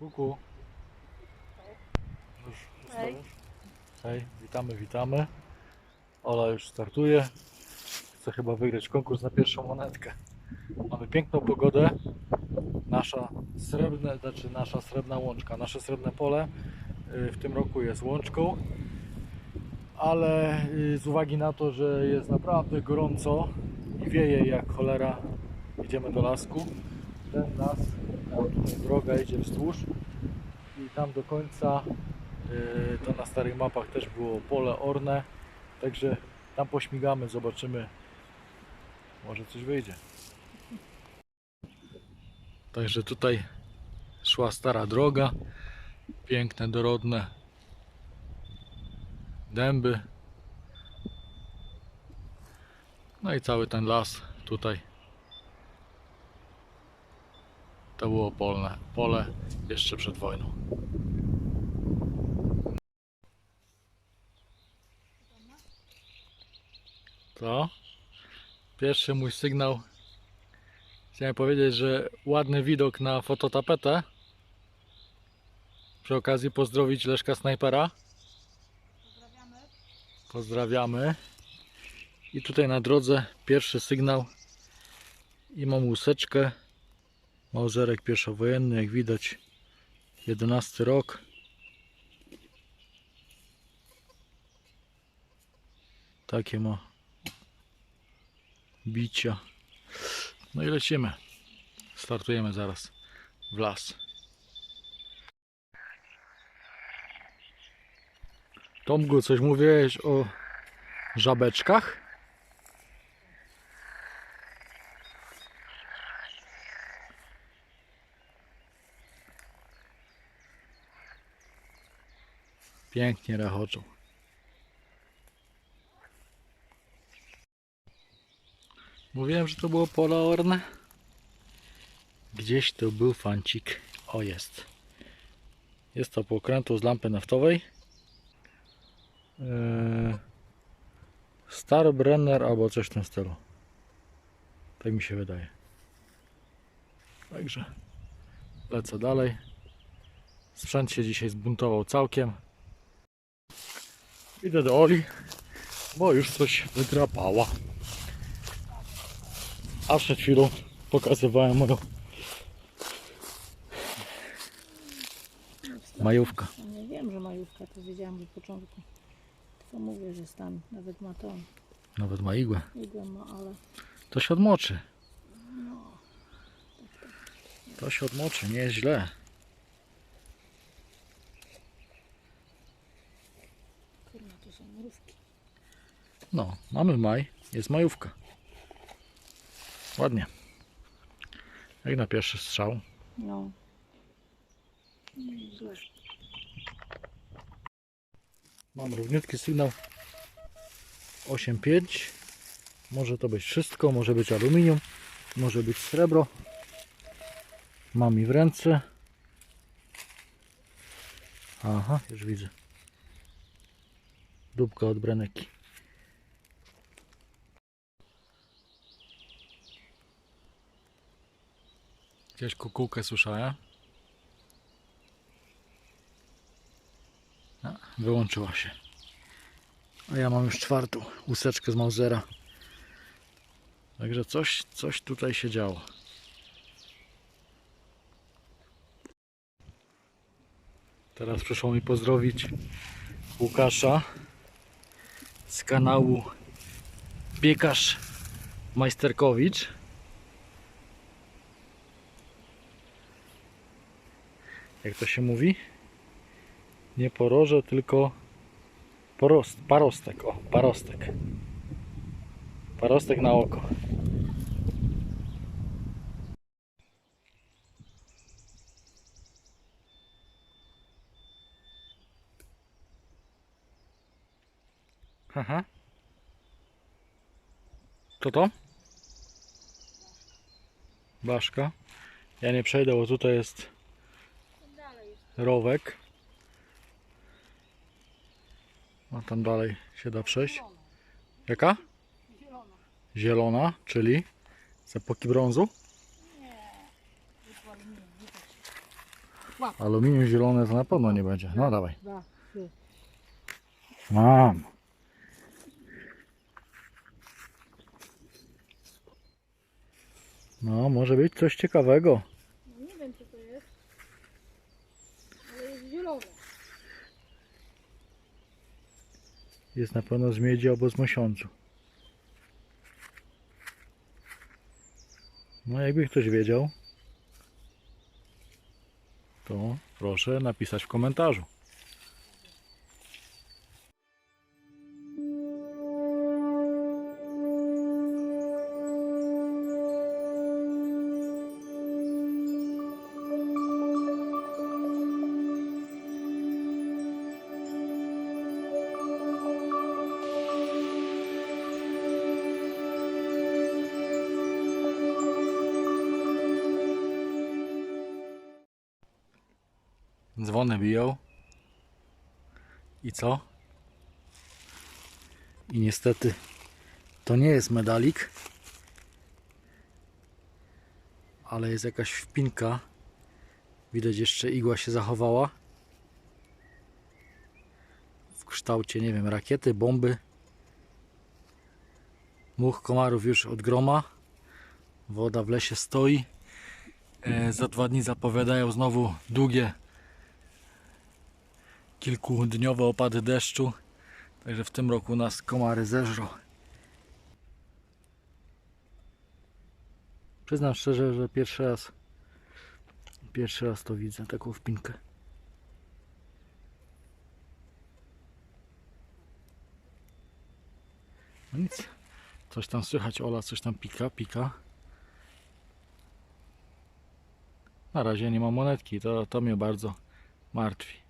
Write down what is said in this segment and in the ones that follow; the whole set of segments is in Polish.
Kuku. Już Hej. Hej, witamy, witamy. Ola już startuje. Chce chyba wygrać konkurs na pierwszą monetkę. Mamy piękną pogodę. Nasza srebrna, znaczy nasza srebrna łączka, nasze srebrne pole y, w tym roku jest łączką. Ale y, z uwagi na to, że jest naprawdę gorąco i wieje jak cholera, idziemy do lasku. Ten las, droga idzie wzdłuż i tam do końca y, to na starych mapach też było pole orne. Także tam pośmigamy, zobaczymy. Może coś wyjdzie. Także tutaj szła stara droga. Piękne, dorodne dęby. No i cały ten las tutaj. To było polne, pole jeszcze przed wojną. To pierwszy mój sygnał. Chciałem powiedzieć, że ładny widok na fototapetę. Przy okazji pozdrowić Leszka Snajpera. Pozdrawiamy. I tutaj na drodze pierwszy sygnał. I mam łuseczkę. Małżerek pierwszowojenny, jak widać. 11 rok. Takie ma bicia. No i lecimy. Startujemy zaraz w las. Tomku, coś mówiłeś o żabeczkach? Pięknie rechoczą. Mówiłem, że to było pole orne. Gdzieś tu był fancik. O, jest. Jest to pokrętło z lampy naftowej. Eee, Starbrenner albo coś w tym stylu. Tak mi się wydaje. Także lecę dalej. Sprzęt się dzisiaj zbuntował całkiem. Idę do Oli, bo już coś wydrapała. A przed chwilą pokazywałem moją majówkę. Ja nie wiem, że majówka, to wiedziałam od początku. Tylko mówię, że stan nawet ma to. Nawet ma igłę. Igłę ma, ale To się odmoczy. To się odmoczy, nie jest źle. No, mamy maj, jest majówka. Ładnie. Jak na pierwszy strzał. No. Źle. Mam równiutki sygnał 8,5. Może to być wszystko, może być aluminium, może być srebro. Mam i w ręce. Aha, już widzę. Dubka od breneki. Gdzieś kukułkę słyszałem. A, wyłączyła się. A ja mam już czwartą łuseczkę z Mausera. Także coś, coś tutaj się działo. Teraz przyszło mi pozdrowić Łukasza z kanału Piekarz Majsterkowicz. Jak to się mówi? Nie poroże, tylko porost, parostek. O, parostek. Parostek na oko. Aha. Co to? Baszka. Ja nie przejdę, bo tutaj jest rowek. A tam dalej się da przejść. Jaka? zielona. Zielona, czyli z epoki brązu. Nie. Aluminium zielone to na pewno nie będzie. No dawaj. Mam. No, może być coś ciekawego. No nie wiem co to jest. Ale jest zielone. Jest na pewno z miedzi albo z mosiądzu. No, jakby ktoś wiedział, to proszę napisać w komentarzu. Dzwony biją. I co? I niestety to nie jest medalik, ale jest jakaś wpinka. Widać jeszcze igła się zachowała. W kształcie, nie wiem, rakiety, bomby. Much komarów już od groma. Woda w lesie stoi. E, za dwa dni zapowiadają znowu długie kilkudniowe opady deszczu. Także w tym roku nas komary zeżrą. Przyznam szczerze, że pierwszy raz pierwszy raz to widzę, taką wpinkę. No nic. Coś tam słychać, Ola coś tam pika, pika. Na razie nie ma monetki, to, to mnie bardzo martwi.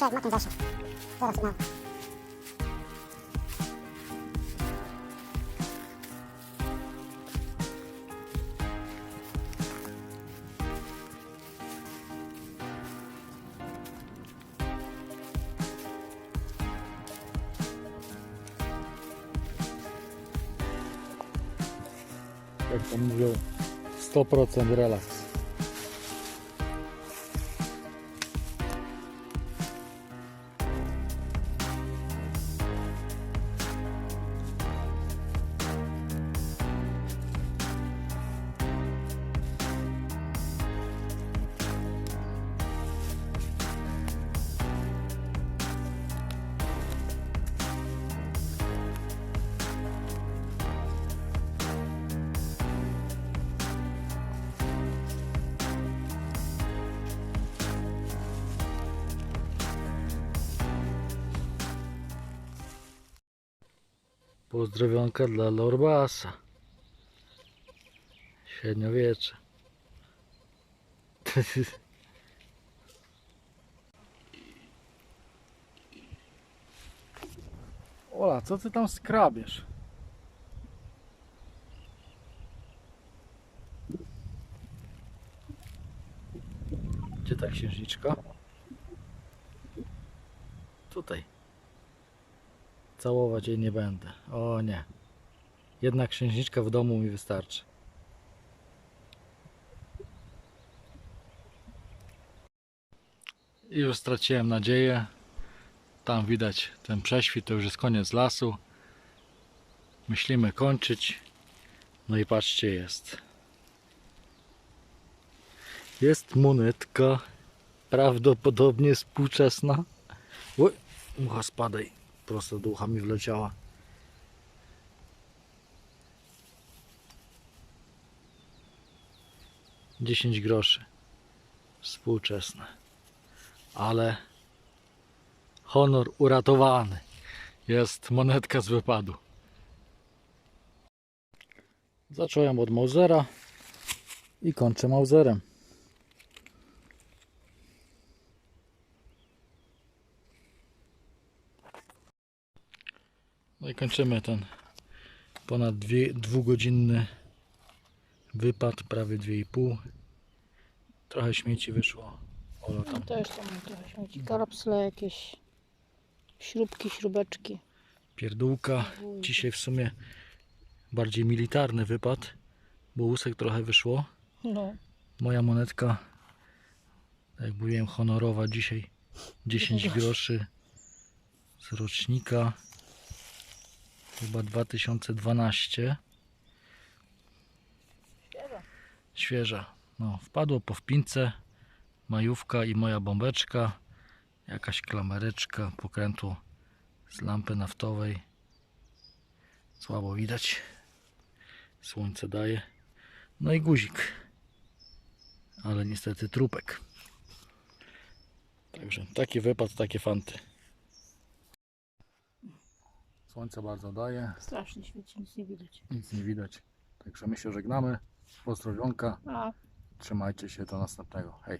Cisza jak matem zawsze. Zaraz sygnał. jak tam mówią, 100% relaks. Pozdrowionka dla Lorbasa. Średniowiecze. Ola, co ty tam skrabiesz? Gdzie ta księżniczka? Tutaj. Całować jej nie będę. O nie. Jedna księżniczka w domu mi wystarczy. I już straciłem nadzieję. Tam widać ten prześwit, to już jest koniec lasu. Myślimy kończyć. No i patrzcie, jest. Jest monetka. Prawdopodobnie współczesna. Oj, mucha spadaj. Prosto do ucha mi wleciała. Dziesięć groszy. Współczesne. Ale honor uratowany. Jest monetka z wypadu. Zacząłem od Mausera. i kończę Mauserem. I kończymy ten ponad dwie, dwugodzinny wypad, prawie 2,5. Trochę śmieci wyszło. Olo No tam też tam trochę śmieci. Karapsle jakieś. Śrubki, śrubeczki. pierdółka. Dzisiaj w sumie bardziej militarny wypad, bo łusek trochę wyszło. No. Moja monetka, jak mówiłem, honorowa dzisiaj 10 groszy z rocznika chyba 2012 świeża. No wpadło po wpince majówka i moja bombeczka jakaś klamereczka pokrętło z lampy naftowej. Słabo widać. Słońce daje. No i guzik. Ale niestety trupek. Także taki wypad, takie fanty. Słońce bardzo daje, Strasznie świeci, nic nie widać. nic nie widać. Także my się żegnamy. Pozdrowionka. A. Trzymajcie się do następnego. Hej.